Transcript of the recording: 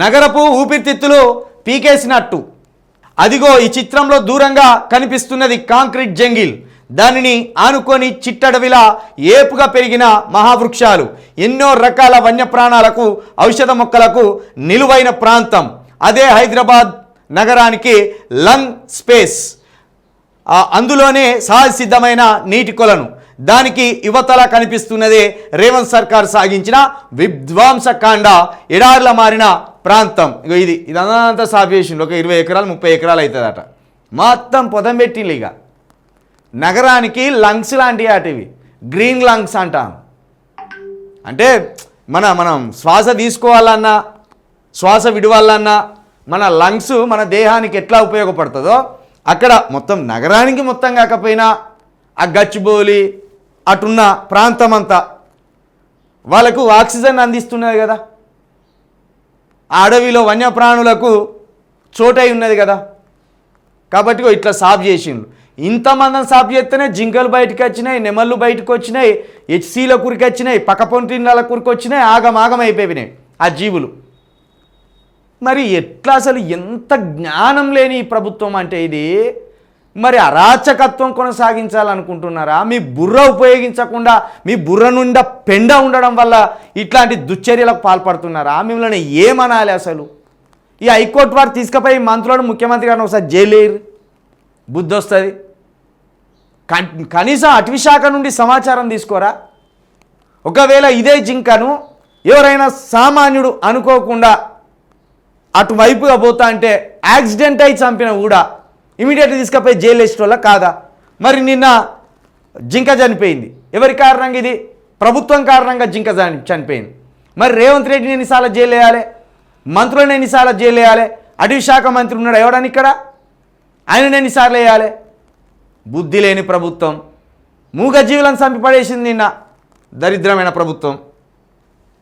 నగరపు ఊపిరితిత్తులు పీకేసినట్టు. అదిగో ఈ చిత్రంలో దూరంగా కనిపిస్తున్నది కాంక్రీట్ జంగిల్. దానిని ఆనుకొని చిట్టడవిలా ఏపుగా పెరిగిన మహావృక్షాలు. ఎన్నో రకాల వన్యప్రాణాలకు ఔషధ మొక్కలకు నిలువైన ప్రాంతం. అదే హైదరాబాద్ నగరానికి లంగ్ స్పేస్. అందులోనే సహజసిద్ధమైన నీటి కొలను. దానికి యువతల కనిపిస్తున్నదే రేవంత్ సర్కార్ సాగించిన విధ్వంసకాండ ఎడార్ల మారిన ప్రాంతం. ఇక ఇది. ఇదంతా సాఫ్ చేసిండు ఒక ఇరవై ఎకరాలు ముప్పై ఎకరాలు అవుతుందట మొత్తం పొదం పెట్టిండు ఇక నగరానికి లంగ్స్ లాంటివి అటివి గ్రీన్ లంగ్స్ అంటాం. అంటే మన మనం శ్వాస తీసుకోవాలన్నా శ్వాస విడవాలన్నా మన లంగ్స్ మన దేహానికి ఎట్లా ఉపయోగపడుతుందో అక్కడ మొత్తం నగరానికి మొత్తం కాకపోయినా ఆ గచ్చిబౌలి అటున్న ప్రాంతం అంతా వాళ్ళకు ఆక్సిజన్ అందిస్తున్నది కదా. ఆ అడవిలో వన్యప్రాణులకు చోటై ఉన్నది కదా. కాబట్టి ఇట్లా సాఫ్ చేసిండ్రు. ఇంతమందిని సాఫ్ చేస్తేనే జింకలు బయటకు వచ్చినాయి నెమళ్ళు బయటకు వచ్చినాయి హెచ్సీల కురికి వచ్చినాయి పక్క పొంటిళ్ళ కురికి వచ్చినాయి ఆగమాగం అయిపోయినాయి ఆ జీవులు. మరి ఎట్లా అసలు ఎంత జ్ఞానం లేని ఈ ప్రభుత్వం అంటే ఇది? మరి అరాచకత్వం కొనసాగించాలనుకుంటున్నారా? మీ బుర్ర ఉపయోగించకుండా మీ బుర్ర నుండా పెండ ఉండడం వల్ల ఇట్లాంటి దుశ్చర్యలకు పాల్పడుతున్నారా? మిమ్మల్ని ఏమనాలి అసలు? ఈ హైకోర్టు వారు తీసుకుపోయి మంత్రులను ముఖ్యమంత్రి గారిని ఒకసారి జైలేరు బుద్ధి వస్తుంది. కన్- కనీసం అటవీ శాఖ నుండి సమాచారం తీసుకోరా? ఒకవేళ ఇదే జింకను ఎవరైనా సామాన్యుడు అనుకోకుండా అటువైపుగా పోతా అంటే యాక్సిడెంట్ అయి చంపిన కూడా ఇమీడియట్గా తీసుకపోయి జైలు వేసేటోళ్ళ కాదా? మరి నిన్న జింక చనిపోయింది. ఎవరి కారణంగా ఇది? ప్రభుత్వం కారణంగా జింక చని- చనిపోయింది. మరి రేవంత్ రెడ్డిని ఎన్నిసార్లు జైలు వేయాలి? మంత్రులను ఎన్నిసార్లు జైలు వేయాలి? అటవీ శాఖ మంత్రి ఉన్నాడు? ఎవడని ఇక్కడ? ఆయన ఎన్నిసార్లు వేయాలి? బుద్ధి లేని ప్రభుత్వం. మూగజీవులను చంపి పడేసింది నిన్న. దరిద్రమైన ప్రభుత్వం.